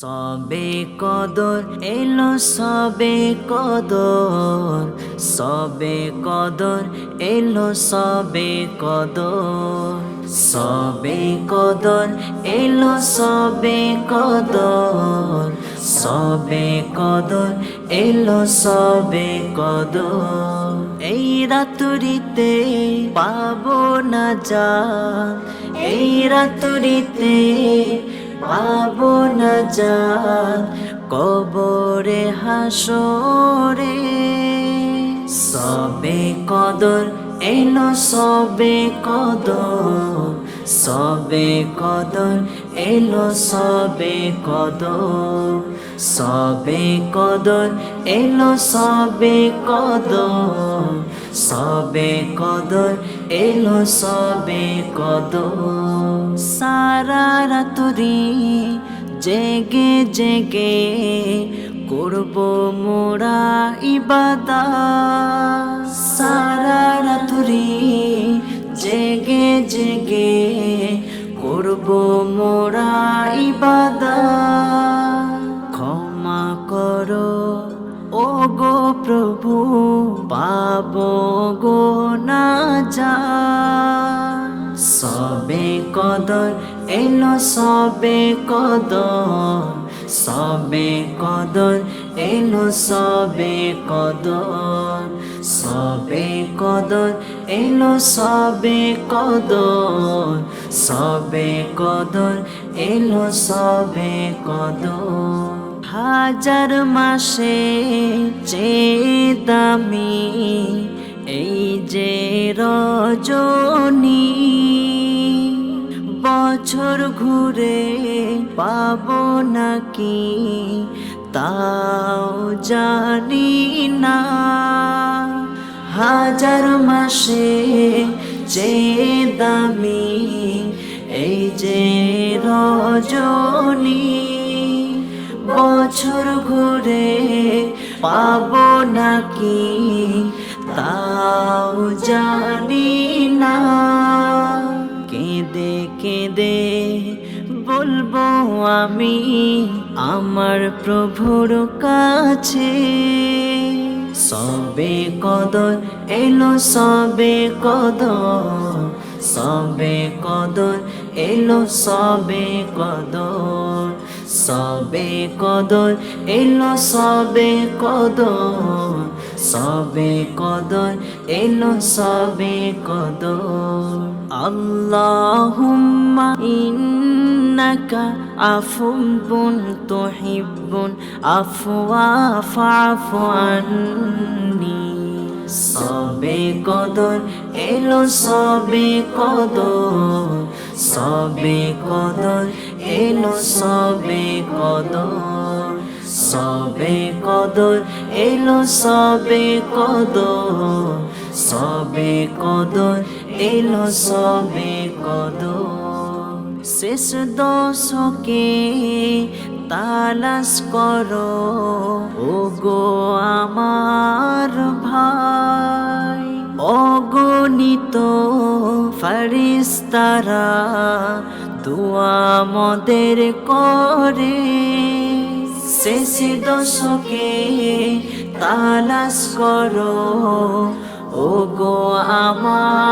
সবে কদর, এলো সবে কদর সবে কদর, এলো সবে কদর সবে কদর, এলো সবে কদর সবে কদর, এলো সবে কদর। এই রাতুরিতে পাবো না যা এই রাতুরিতে পাবো না যা কবরে হাসরে সবে কদর এলো সবে কদর। সবে কদর এলো সবে কদর। সবে কদর এলো সবে কদর। সবে কদর এলো সবে কদর। সারা রাতুরি জেগে জেগে করব মোরা ইবাদা সারা রাতুরি জেগে জেগে করব মোরা ইবাদা ক্ষমা করো ও গো প্রভু, পাবো গো না যা সবে কদর এলো সবে কদর সবে কদর এলো সবে কদর সবে কদর এলো সবে কদর সবে কদর এলো সবে কদর। হাজার মাসে যে দামি, এই যে রজনী বছর ঘুরে পাবো নাকি তাও জানি না। হাজার মাসে যে দামি এই যে রজনী, বছর ঘুরে পাবো নাকি তাও জানি আমি আমার প্রভুর কাছে। সবে কদর এলো, সবে কদর সবে কদর এলো, সবে কদর সবে কদর এলো, সবে কদর সবে কদর এলো, সবে কদর। আল্লাহুম্মা ইন্নাকা আফুবুন তুহিব্বুন আফওয়া ফাফু আন্নি সবে কদর এলো সবে কদর সবে কদর এলো সবে কদর সবে কদর এলো সবে কদর সবে কদর এলো সবে কদর শেষ দশকে তালাশ করো। ও গো আমার ভাই, অগণিত ফারিস্তারা দোয়া মদের করে। শেষ দশকে তালাশ করো। ও গো আমার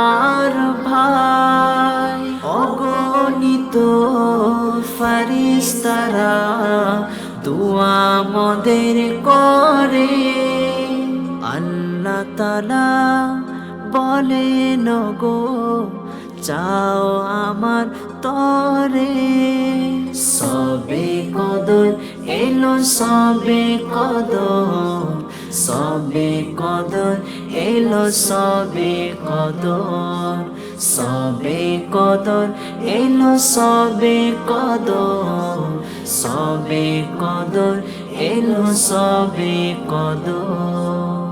দোয়া মদের করে। আল্লাহ তালা বলে গো চাও আমার তরে। সবে কদর এলো, সবে কদর। সবে কদর এলো, সবে কদর। সবে কদর এলো, সবে কদর। সবে কদর এলো সবে কদর।